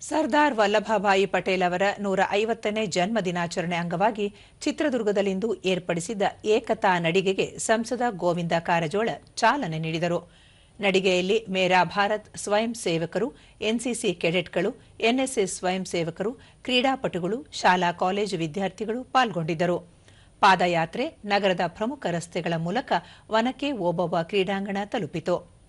ಸರ್ದಾರ್ ವಲ್ಲಭಭಾಯಿ ಪಟೇಲ್ ಅವರ ನೂರ ಐವತ್ತನೇ ಜನ್ಮ ದಿನಾಚರಣೆ ಅಂಗವಾಗಿ ಚಿತ್ರದುರ್ಗದಲ್ಲಿಂದು ಏರ್ಪಡಿಸಿದ್ದ ಏಕತಾ ನಡಿಗೆಗೆ ಸಂಸದ ಗೋವಿಂದ ಕಾರಜೋಳ ಚಾಲನೆ ನೀಡಿದರು. ನಡಿಗೆಯಲ್ಲಿ ಮೇರಾ ಭಾರತ್ ಸ್ವಯಂ ಸೇವಕರು, ಎನ್ಸಿಸಿ ಕೆಡೆಟ್ಗಳು, ಎನ್ಎಸ್ಎಸ್ ಸ್ವಯಂ ಸೇವಕರು, ಕ್ರೀಡಾಪಟುಗಳು, ಶಾಲಾ ಕಾಲೇಜು ವಿದ್ಯಾರ್ಥಿಗಳು ಪಾಲ್ಗೊಂಡಿದ್ದರು. ಪಾದಯಾತ್ರೆ ನಗರದ ಪ್ರಮುಖ ರಸ್ತೆಗಳ ಮೂಲಕ ವನಕೆ ಓಬವ್ವ ಕ್ರೀಡಾಂಗಣ ತಲುಪಿತು.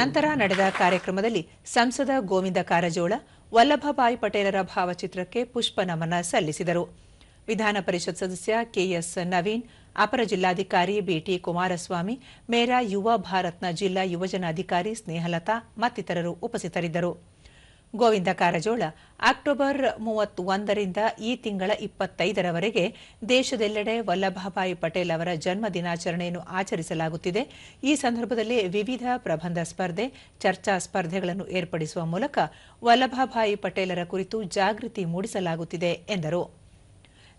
ನಂತರ ನಡೆದ ಕಾರ್ಯಕ್ರಮದಲ್ಲಿ ಸಂಸದ ಗೋವಿಂದ ಕಾರಜೋಳ, ವಲ್ಲಭಭಾಯಿ ಪಟೇಲರ ಭಾವಚಿತ್ರಕ್ಕೆ ಪುಷ್ಪ ನಮನ ಸಲ್ಲಿಸಿದರು. ವಿಧಾನ ಪರಿಷತ್ ಸದಸ್ಯ ಕೆಎಸ್ ನವೀನ್, ಅಪರ ಜಿಲ್ಲಾಧಿಕಾರಿ ಬಿಟಿ ಕುಮಾರಸ್ವಾಮಿ, ಮೇರಾ ಯುವ ಭಾರತ್ನ ಜಿಲ್ಲಾ ಯುವಜನಾಧಿಕಾರಿ ಸ್ನೇಹಲತಾ ಮತ್ತಿತರರು ಉಪಸ್ಥಿತರಿದ್ದರು. ಗೋವಿಂದ ಕಾರಜೋಳ, ಅಕ್ಟೋಬರ್ ಮೂವತ್ತೊಂದರಿಂದ ಈ ತಿಂಗಳ ಇಪ್ಪತ್ತೈದರವರೆಗೆ ದೇಶದೆಲ್ಲೆಡೆ ವಲ್ಲಭಭಾಯಿ ಪಟೇಲ್ ಅವರ ಜನ್ಮ ದಿನಾಚರಣೆಯನ್ನು ಆಚರಿಸಲಾಗುತ್ತಿದೆ. ಈ ಸಂದರ್ಭದಲ್ಲಿ ವಿವಿಧ ಪ್ರಬಂಧ ಸ್ಪರ್ಧೆ, ಚರ್ಚಾ ಸ್ಪರ್ಧೆಗಳನ್ನು ಏರ್ಪಡಿಸುವ ಮೂಲಕ ವಲ್ಲಭಭಾಯಿ ಪಟೇಲರ ಕುರಿತು ಜಾಗೃತಿ ಮೂಡಿಸಲಾಗುತ್ತಿದೆ ಎಂದರು.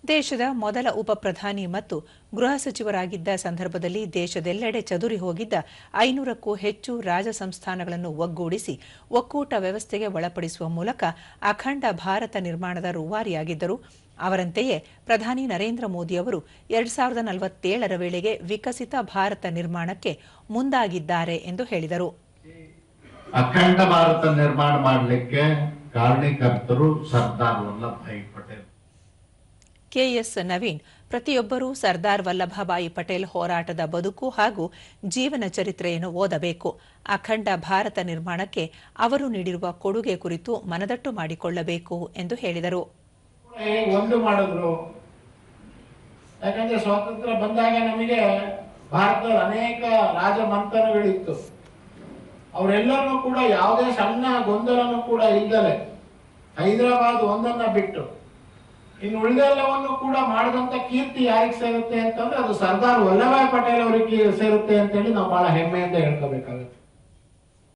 ದೇಶದ ಮೊದಲ ಉಪ ಪ್ರಧಾನಿ ಮತ್ತು ಗೃಹ ಸಚಿವರಾಗಿದ್ದ ಸಂದರ್ಭದಲ್ಲಿ ದೇಶದೆಲ್ಲೆಡೆ ಚದುರಿ ಹೋಗಿದ್ದ ಐನೂರಕ್ಕೂ ಹೆಚ್ಚು ರಾಜಸಂಸ್ಥಾನಗಳನ್ನು ಒಗ್ಗೂಡಿಸಿ ಒಕ್ಕೂಟ ವ್ಯವಸ್ಥೆಗೆ ಒಳಪಡಿಸುವ ಮೂಲಕ ಅಖಂಡ ಭಾರತ ನಿರ್ಮಾಣದ ರೂವಾರಿಯಾಗಿದ್ದರು. ಅವರಂತೆಯೇ ಪ್ರಧಾನಿ ನರೇಂದ್ರ ಮೋದಿ ಅವರು ಎರಡ್ ಸಾವಿರದ ನಲವತ್ತೇಳರ ವೇಳೆಗೆ ವಿಕಸಿತ ಭಾರತ ನಿರ್ಮಾಣಕ್ಕೆ ಮುಂದಾಗಿದ್ದಾರೆ ಎಂದು ಹೇಳಿದರು. ಅಖಂಡ ಭಾರತ ನಿರ್ಮಾಣ ಮಾಡಲಿಕ್ಕೆ ಕಾರಣೀಕರ್ತರು ಸರ್ದಾರ್ ವಲ್ಲಭಾಯಿ ಪಟೇಲ್. ಕೆಎಸ್ ನವೀನ್, ಪ್ರತಿಯೊಬ್ಬರೂ ಸರ್ದಾರ್ ವಲ್ಲಭಭಾಯಿ ಪಟೇಲ್ ಹೋರಾಟದ ಬದುಕು ಹಾಗೂ ಜೀವನ ಚರಿತ್ರೆಯನ್ನು ಓದಬೇಕು. ಅಖಂಡ ಭಾರತ ನಿರ್ಮಾಣಕ್ಕೆ ಅವರು ನೀಡಿರುವ ಕೊಡುಗೆ ಕುರಿತು ಮನದಟ್ಟು ಮಾಡಿಕೊಳ್ಳಬೇಕು ಎಂದು ಹೇಳಿದರು. ಯಾಕಂದ್ರೆ ಸ್ವಾತಂತ್ರ್ಯ ಬಂದಾಗ ನಮಗೆ ಭಾರತದ ಅನೇಕ ರಾಜ ಅವರೆಲ್ಲರೂ ಕೂಡ ಯಾವುದೇ ಸಣ್ಣ ಗೊಂದಲನೂ ಕೂಡ ಇಲ್ಲದೆ ಹೈದರಾಬಾದ್ ಒಂದನ್ನ ಬಿಟ್ಟು ಇನ್ನು ಉಳಿದೆಲ್ಲವನ್ನು ಕೂಡ ಮಾಡಿದಂತ ಕೀರ್ತಿ ಯಾರಿಗೆ ಸೇರುತ್ತೆ ಅಂತಂದ್ರೆ ಅದು ಸರ್ದಾರ್ ವಲ್ಲಭಾಯ್ ಪಟೇಲ್ ಅವರಿಗೆ ಸೇರುತ್ತೆ ಅಂತ ಹೇಳಿ ನಾವು ಬಹಳ ಹೆಮ್ಮೆಯಿಂದ ಹೇಳ್ಕೋಬೇಕಾಗುತ್ತೆ.